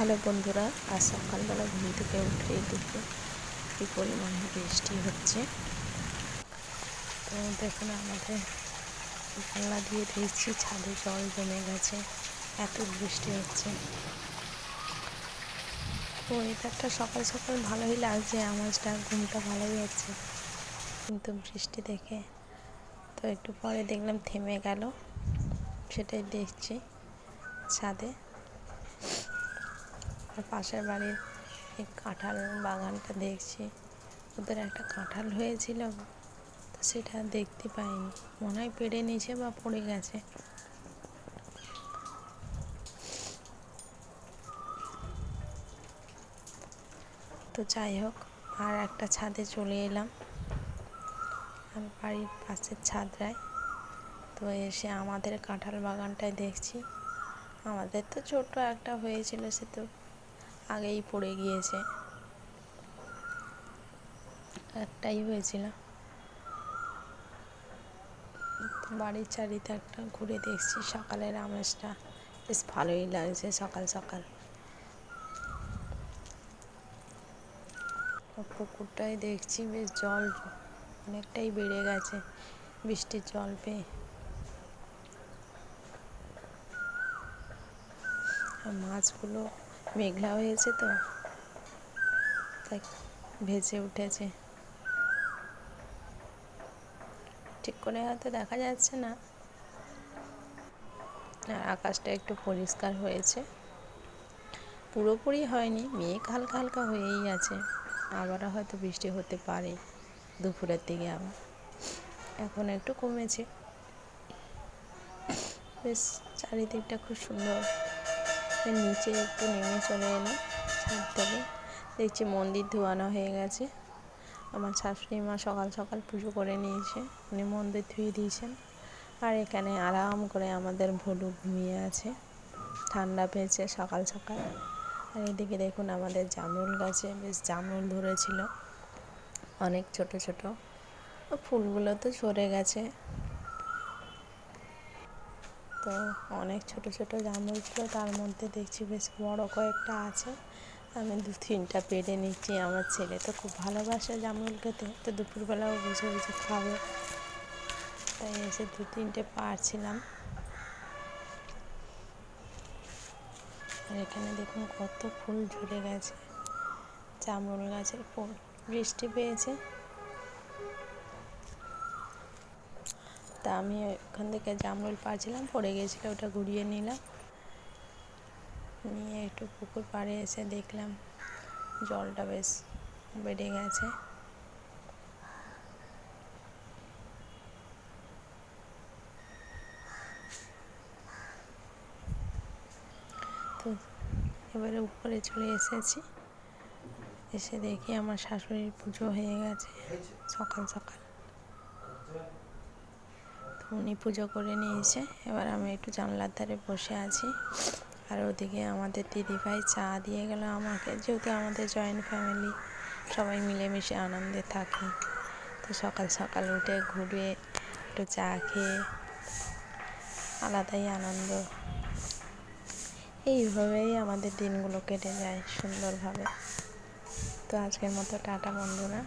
Hello বন্ধুরা, আজ সকালবেলা ঘুম থেকে উঠে দেখে কী পরিমাণে বৃষ্টি হচ্ছে। তো দেখুন আমাদের জানলা দিয়ে দেখছি ছাদে জল জমে গেছে, এত বৃষ্টি হচ্ছে। তো ওয়েদারটা সকাল সকাল ভালোই লাগছে আমাজটা ঘুমটা ভালোই হচ্ছে। কিন্তু বৃষ্টি দেখে তো একটু পরে দেখলাম থেমে গেল, সেটাই দেখছি ছাদে। আর পাশের বাড়ির এই কাঁঠাল বাগানটা দেখছি। ওদের একটা কাঁঠাল হয়েছিল, তো সেটা দেখতে পাইনি। মনে হয় পেড়ে নিয়েছে বা পড়ে গেছে। তো যাই হোক, আর একটা ছাদে চলে এলাম। আর বাড়ির পাশের ছাদরায় তো এসে আমাদের কাঁঠাল বাগানটায় দেখছি। আমাদের তো ছোট্ট একটা হয়েছিল সে তো আগেই পড়ে গিয়েছে। একটাই হয়েছিল। বাড়ির চারিতে একটা ঘুরে দেখছি সকালের আমেজটা বেশ ভালোই লাগছে সকাল সকাল। পুকুরটায় দেখছি বেশ জল অনেকটাই বেড়ে গেছে, বৃষ্টির জল পেয়ে। মাছগুলো মেঘলা হয়েছে তো, তাই ভেসে উঠেছে। ঠিক করে হয়তো দেখা যাচ্ছে না। আর আকাশটা একটু পরিষ্কার হয়েছে। পুরোপুরি হয়নি, মেঘ হালকা হালকা হয়েই আছে। আবারও হয়তো বৃষ্টি হতে পারে দুপুরের দিকে আবার। এখন একটু কমেছে। বেশ, চারিদিকটা খুব সুন্দর। নিচে একটু নেমে চলে এলাম ছাদ থেকে। দেখছি মন্দির ধোয়ানো হয়ে গেছে। আমার শাশুড়ি মা সকাল সকাল পুজো করে নিয়েছে, উনি মন্দির ধুয়ে দিয়েছেন। আর এখানে আরাম করে আমাদের ভলু ঘুমিয়ে আছে। ঠান্ডা পেয়েছে সকাল সকাল। আর এদিকে দেখুন আমাদের জামরুল গাছে বেশ জামরুল ধরেছিল। অনেক ছোট ছোট। ফুলগুলো তো সরে গেছে। তো অনেক ছোট ছোট জামরুল ছিল, তার মধ্যে দেখছি বেশ বড় কয়েকটা আছে। আমি দু তিনটা পেড়ে নিচ্ছি, আমার ছেলে তো খুব ভালোবাসে জামরুল খেতে, তো দুপুরবেলাও বসে বসে খাবে। তাই এসে দু তিনটে পারছিলাম। আর এখানে দেখুন কত ফুল ঝরে গেছে জামরুল গাছের ফুল। বৃষ্টি পেয়েছে। তা আমি ওখান থেকে জামরুল পাড়ছিলাম পড়ে গিয়েছিল ওটা ঘুরিয়ে নিলাম। নিয়ে একটু পুকুর পাড়ে এসে দেখলাম জলটা বেশ বেড়ে গেছে। তো এবারে উপরে চলে এসেছি। এসে দেখি আমার শাশুড়ির পুজো হয়ে গেছে, সকাল সকাল। উনি পুজো করে নিয়েছে। এবার আমি একটু জানলার ধারে বসে আছি। আর ওদিকে আমাদের দিদিভাই চা দিয়ে গেল আমাকে। যেহেতু আমাদের জয়েন্ট ফ্যামিলি সবাই মিলেমিশে আনন্দে থাকি। তো সকাল সকাল উঠে ঘুরে একটু চা খেয়ে আলাদাই আনন্দ। এইভাবেই আমাদের দিনগুলো কেটে যায় সুন্দরভাবে। তো আজকের মতো টাটা বন্ধুরা।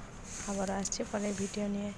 আবারও আসছি পরে ভিডিও নিয়ে।